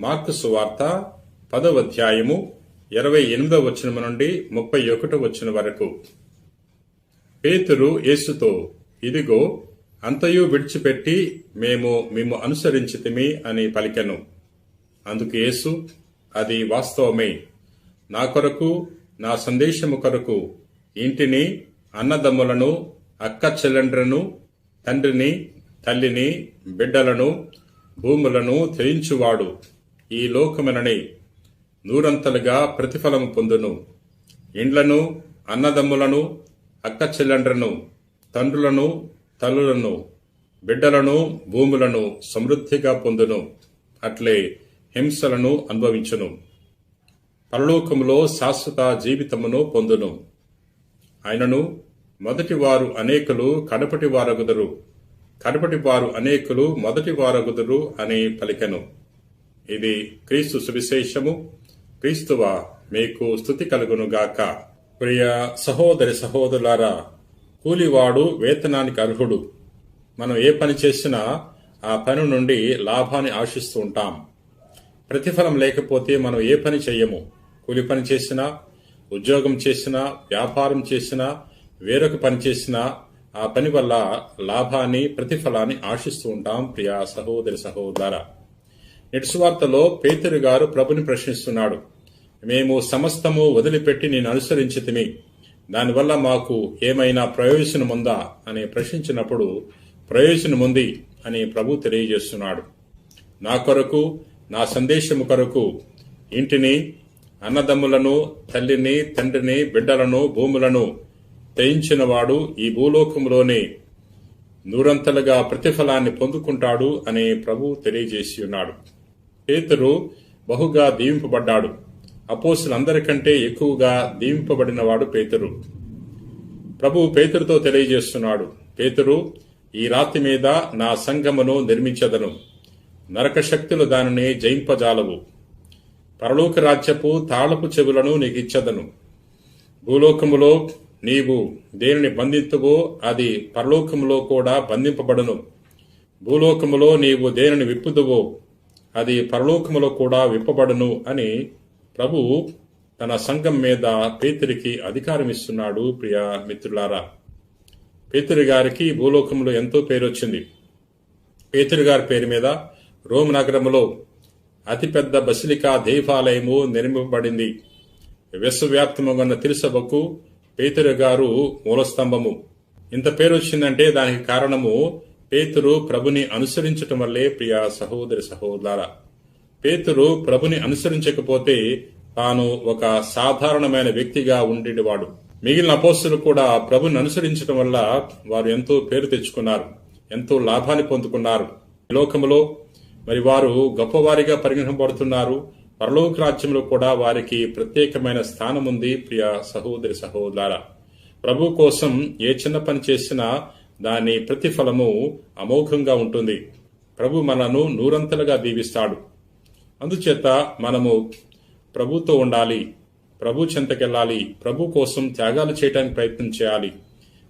Mark సువార్త పదవ అధ్యాయము ఇరవై ఎనిమిదవ వచనం నుండి ముప్పై ఒకటో వచనం వరకు. పేతురు యేసుతో ఇదిగో అంతయు విడిచిపెట్టి మేము మేము అనుసరించితిమి అని పలికెను. అందుకు యేసు అది వాస్తవమే. నా కొరకు నా సందేశము కొరకు ఇంటిని అన్నదమ్ములను అక్క చెల్లెండ్రను తండ్రిని తల్లిని బిడ్డలను భూములను త్యజించువాడు ఈ లోకమునని నూరంతలుగా ప్రతిఫలము పొందును. ఇండ్లను అన్నదమ్ములను అక్క చెల్లెండ్రను తండ్రులను తల్లులను బిడ్డలను భూములను సమృద్ధిగా పొందును. అట్లే హింసలను అనుభవించును. పరలోకములో శాశ్వత జీవితమును పొందును. ఆయనను మొదటి వారు అనేకులు కడపటి వారగుదరు కడపటి వారు అనేకులు మొదటి వారగుదరు అని పలికెను. ఇది క్రీస్తు సువిశేషము. క్రీస్తువ మీకు స్థుతి కలుగునుగాక. ప్రియ సహోదరి సహోదరులారా కూలివాడు వేతనానికి అర్హుడు. మనం ఏ పని చేసినా ఆ పని నుండి లాభాన్ని ఆశిస్తూ ఉంటాం. ప్రతిఫలం లేకపోతే మనం ఏ పని చెయ్యము. కూలి పని చేసినా ఉద్యోగం చేసినా వ్యాపారం చేసినా వేరొక పని చేసినా ఆ పని వల్ల లాభాన్ని ప్రతిఫలాన్ని ఆశిస్తూ ఉంటాం. ప్రియా సహోదరి సహోదర నిట్సువార్తలో పేతురు గారు ప్రభుని ప్రశ్నిస్తున్నాడు మేము సమస్తము వదిలిపెట్టి నేను అనుసరించితిమి దానివల్ల మాకు ఏమైనా ప్రయోజనముందా? అని ప్రశ్నించినప్పుడు ప్రయోజనముంది అని ప్రభు తెలియజేస్తున్నాడు. నా కొరకు నా సందేశము కొరకు ఇంటిని అన్నదమ్ములను తల్లిని తండ్రిని బిడ్డలను భూములను తెయించినవాడు ఈ భూలోకంలోనే నూరంతలుగా ప్రతిఫలాన్ని పొందుకుంటాడు అని ప్రభు తెలియజేసి ఉన్నాడు. పేతురు బహుగా దీవింపబడ్డాడు. అపోసులందరికంటే ఎక్కువగా దీవింపబడినవాడు పేతురు. ప్రభు పేతురుతో తెలియజేస్తున్నాడు. పేతురు ఈ రాతి మీద నా సంగమును నిర్మించదను. నరక శక్తులు దానిని జయింపజాలవు. పరలోక రాజ్యపు తాళపు చెవులను నీకిచ్చదను. భూలోకములో నీవు దేనిని బంధింతువో అది పరలోకములో కూడా బంధింపబడును. భూలోకములో నీవు దేనిని విప్పుదువో అది పరలోకములో కూడా విప్పబడును అని ప్రభు తన సంఘం మీద పేతురికి అధికారం ఇస్తున్నాడు ప్రియ మిత్రులారా. పేతురి గారికి భూలోకంలో ఎంతో పేరు వచ్చింది. పేతురి గారి పేరు మీద రోమ్ నగరములో అతిపెద్ద బసిలికా దేవాలయము నిర్మింపబడింది. విశ్వవ్యాప్తముగా ఉన్న తిరుసభకు పేతురు గారు మూలస్తంభము. ఇంత పేరు వచ్చిందంటే దానికి కారణము పేతురు ప్రభుని అనుసరించటం వల్లే ప్రియ సహోదరి సహోదర. పేతురు ప్రభుని అనుసరించకపోతే తాను ఒక సాధారణమైన వ్యక్తిగా ఉండేవాడు. మిగిలిన అపోస్తులు కూడా ప్రభుని అనుసరించడం వల్ల వారు ఎంతో పేరు తెచ్చుకున్నారు ఎంతో లాభాన్ని పొందుకున్నారు. ఈ లోకములో మరి వారు గొప్పవారిగా పరిగణింపబడుతున్నారు. పరలోక రాజ్యంలో కూడా వారికి ప్రత్యేకమైన స్థానం ఉంది ప్రియ సహోదరి సహోదర. ప్రభు కోసం ఏ చిన్న పని చేసినా దాని ప్రతిఫలము అమోఘంగా ఉంటుంది. ప్రభు మనను నూరంతలుగా దీవిస్తాడు. అందుచేత మనము ప్రభుతో ఉండాలి. ప్రభు చెంతకెళ్ళాలి. ప్రభు కోసం త్యాగాలు చేయడానికి ప్రయత్నం చేయాలి.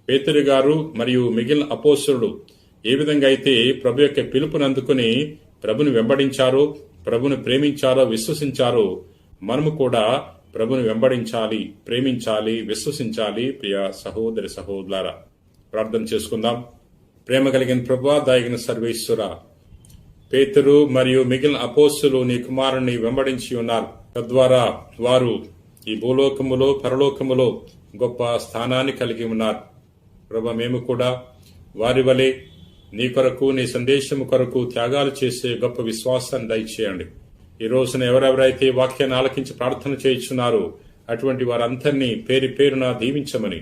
పేతురు గారు మరియు మిగిలిన అపోసురుడు ఏ విధంగా అయితే ప్రభు యొక్క పిలుపుని అందుకుని ప్రభుని వెంబడించారో ప్రభుని ప్రేమించారో విశ్వసించారో మనము కూడా ప్రభుని వెంబడించాలి ప్రేమించాలి విశ్వసించాలి ప్రియ సహోదరి సహోదరా ప్రార్థన చేసుకుందాం. ప్రేమ కలిగిన ప్రభా దాయగిన సర్వేశ్వర పేతురు మరియు మిగిలిన అపోస్సులు నీ కుమారుని వెంబడించి ఉన్నారు. తద్వారా వారు ఈ భూలోకములో పరలోకములో గొప్ప స్థానాన్ని కలిగి ఉన్నారు. ప్రభా మేము కూడా వారి వలె నీ కొరకు నీ సందేశము కొరకు త్యాగాలు చేసే గొప్ప విశ్వాసాన్ని దయచేయండి. ఈ రోజున ఎవరెవరైతే వాక్యాన్ని ఆలకించి ప్రార్థన చేయించున్నారో అటువంటి వారందరినీ పేరు పేరున దీవించమని